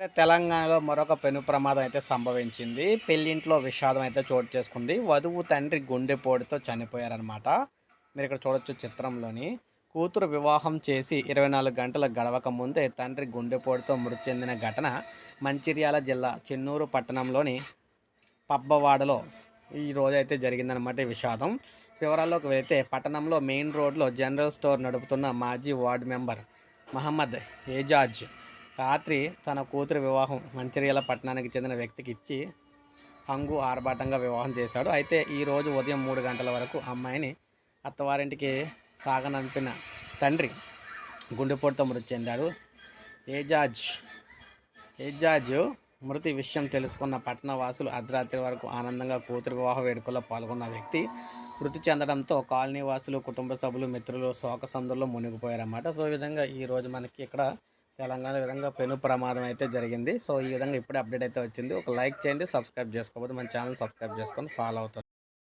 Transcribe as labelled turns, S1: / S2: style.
S1: తెలంగాణలో మరొక పెను ప్రమాదం అయితే సంభవించింది. పెళ్ళింట్లో విషాదం అయితే చోటు చేసుకుంది. వధువు తండ్రి గుండెపోటుతో చనిపోయారనమాట మీరు ఇక్కడ చూడొచ్చు చిత్రంలోని. కూతురు వివాహం చేసి ఇరవై నాలుగు గంటల గడవక ముందే తండ్రి గుండెపోటుతో మృతి చెందిన ఘటన మంచిర్యాల జిల్లా చెన్నూరు పట్టణంలోని పబ్బవాడలో ఈ రోజు అయితే జరిగిందనమాట ఈ విషాదం. వివరాల్లోకి వెళితే పట్టణంలో మెయిన్ రోడ్లో జనరల్ స్టోర్ నడుపుతున్న మాజీ వార్డు మెంబర్ మహమ్మద్ ఏజాజ్ రాత్రి తన కూతురు వివాహం మంచిర్యాల పట్టణానికి చెందిన వ్యక్తికి ఇచ్చి హంగు ఆర్భాటంగా వివాహం చేశాడు. అయితే ఈరోజు ఉదయం మూడు గంటల వరకు అమ్మాయిని అత్తవారింటికి సాగనంపిన తండ్రి గుండెపోటుతో మృతి చెందాడు. ఏజాజ్ ఏజాజ్ మృతి విషయం తెలుసుకున్న పట్టణవాసులు అర్ధరాత్రి వరకు ఆనందంగా కూతురు వివాహ వేడుకల్లో పాల్గొన్న వ్యక్తి మృతి చెందడంతో కాలనీ వాసులు కుటుంబ సభ్యులు మిత్రులు శోక సందుల్లో మునిగిపోయారన్నమాట. సో ఈ విధంగా ఈరోజు మనకి ఇక్కడ తెలంగాణ విధంగా పెను ప్రమాదం అయితే జరిగింది. సో ఈ విధంగా ఇప్పుడే అప్డేట్ అయితే వచ్చింది. ఒక లైక్ చేయండి సబ్స్క్రైబ్ చేసుకోకపోతే మన ఛానల్ సబ్స్క్రైబ్ చేసుకొని ఫాలో అవుతారు.